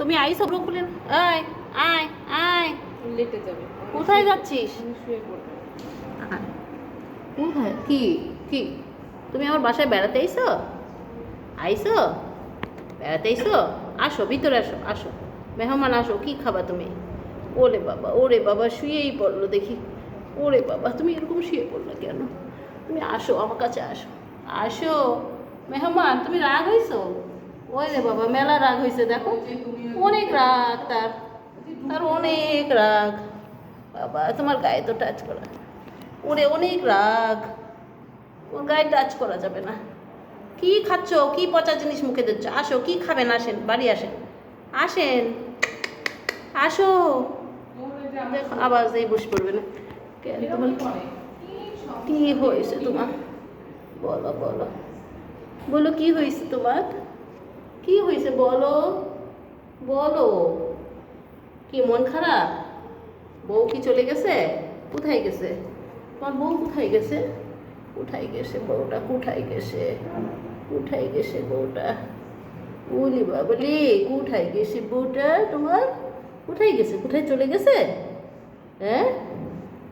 তুমি আইসো বকুলেন আয় আয় আয়। লেটে যাবে। কোথায় যাচ্ছিস? শুয়ে পড়ব। কোথায়? কি? কি? তুমি আমার বাসায় বেড়াতে আইসো? আইসো? বেড়াতে আইসো? আসো ভিতরে আসো আসো। মেহমান আসো কি খাবা তুমি? ওরে বাবা ওরে বাবা শুয়েই পড়ল দেখি। ওরে বাবা তুমি এরকম শুয়ে পড়ল কেন? তুমি আসো আমার কাছে আসো। আসো। মেহমান তুমি রাগ হয়েছো ওই রে বাবা, মেলা রাগ হয়েছে, দেখো। অনেক রাগ তার তার অনেক রাগ। বাবা, তোমার গায়ে তো টাচ করা ওরে, অনেক রাগ। ওর গায়ে টাচ করা যাবে না। কি খাচ্ছ? কি পচা জিনিস মুখে দিচ্ছ? আসো, কি খাবেন? আসেন, বাড়ি আসেন। আসেন। আসো। দেখো, আবার এই বসে পড়বে না। কি হয়েছে তোমার? বলো বলো। বলো, কি হয়েছে তোমার? কি হয়েছে বলো? বলো। কি, মন খারাপ? বউ কি চলে গেছে? কোথায় গেছে? তোমার বউ কোথায় গেছে? কোথায় গেছে বউটা? কোথায় গেছে? কোথায় গেছে বউটা? উলি বাবলি কোথায় গেছে বউটা তোমার? কোথায় গেছে? কোথায় চলে গেছে? হ্যাঁ?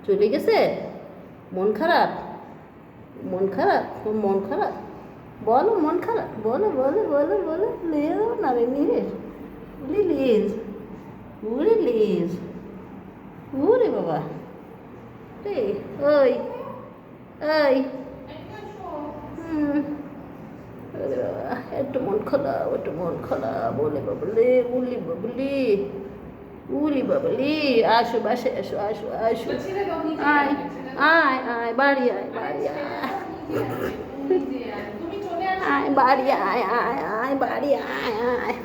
চলে গেছে? মন খারাপ? মন খারাপ? মন খারাপ? বলো মন খারাপ? বলো বলো বলো বলো লিয়ে না রে নিয়ে লিলিজ উরে লিজ উরে বাবা। রে ওই ওই। বাবা একটু মন খারাপ একটু মন খারাপ। বলে বাবলি উলি বাবলি উলি বাবলি। আসো বাসে আসো আসো আসো। আয় আয় আয় বাড়ি আয় বাড়ি আয়। বাড়ি আয় আয় আয় বাড়ি আয় আয়।